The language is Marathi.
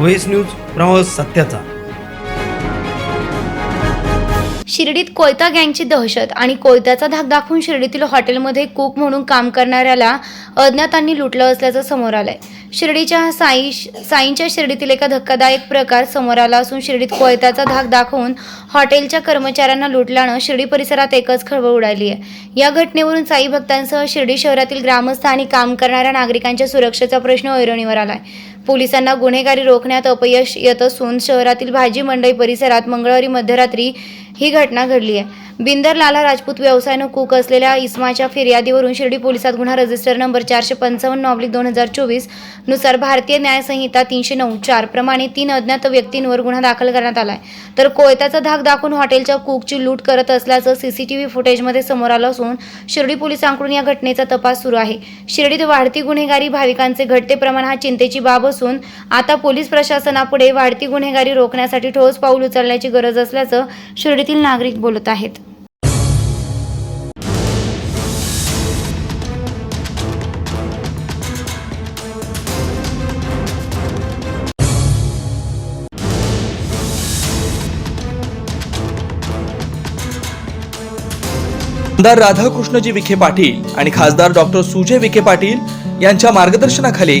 व्हेस न्यूज प्रवास सत्याचा. शिर्डीत कोयता गँगची दहशत आणि कोयत्याचा धाक दाखवून शिर्डीतील हॉटेलमध्ये कुक म्हणून काम करणाऱ्याला अज्ञातांनी लुटलं असल्याचं समोर आलंय. शिर्डीच्या साई साईंच्या शिर्डीतील एका धक्कादायक प्रकार समोर आला असून शिर्डीत कोयत्याचा धाक दाखवून हॉटेलच्या कर्मचाऱ्यांना लुटल्यानं शिर्डी परिसरात एकच खळबळ उडाली आहे. या घटनेवरून साई भक्तांसह शिर्डी शहरातील ग्रामस्थ आणि काम करणाऱ्या नागरिकांच्या सुरक्षेचा प्रश्न ऐरणीवर आलाय. पोलिसांना गुन्हेगारी रोखण्यात अपयश येत असून शहरातील भाजी मंडई परिसरात मंगळवारी मध्यरात्री ही घटना घडली आहे. बिंदर लाला राजपूत व्यवसायानं कूक असलेल्या इस्माच्या फिर्यादीवरून शिर्डी पोलिसात गुन्हा रजिस्टर नंबर चारशे पंचावन्न ऑब्लिक दोन हजार चोवीसनुसार भारतीय न्यायसंहिता तीनशे नऊ चार प्रमाणे तीन अज्ञात व्यक्तींवर गुन्हा दाखल करण्यात आलाय. तर कोयत्याचा धाक दाखवून हॉटेलच्या कुकची लूट करत असल्याचं सीसीटीव्ही फुटेजमध्ये समोर आलं असून शिर्डी पोलिसांकडून या घटनेचा तपास सुरू आहे. शिर्डीत वाढती गुन्हेगारी भाविकांचे घटते प्रमाण हा चिंतेची बाब असून आता पोलीस प्रशासनापुढे वाढती गुन्हेगारी रोखण्यासाठी ठोस पाऊल उचलण्याची गरज असल्याचं शिर्डीतील नागरिक बोलत आहेत. आमदार राधाकृष्णजी विखे पाटील आणि खासदार डॉक्टर सुजय विखे पाटील यांच्या मार्गदर्शनाखाली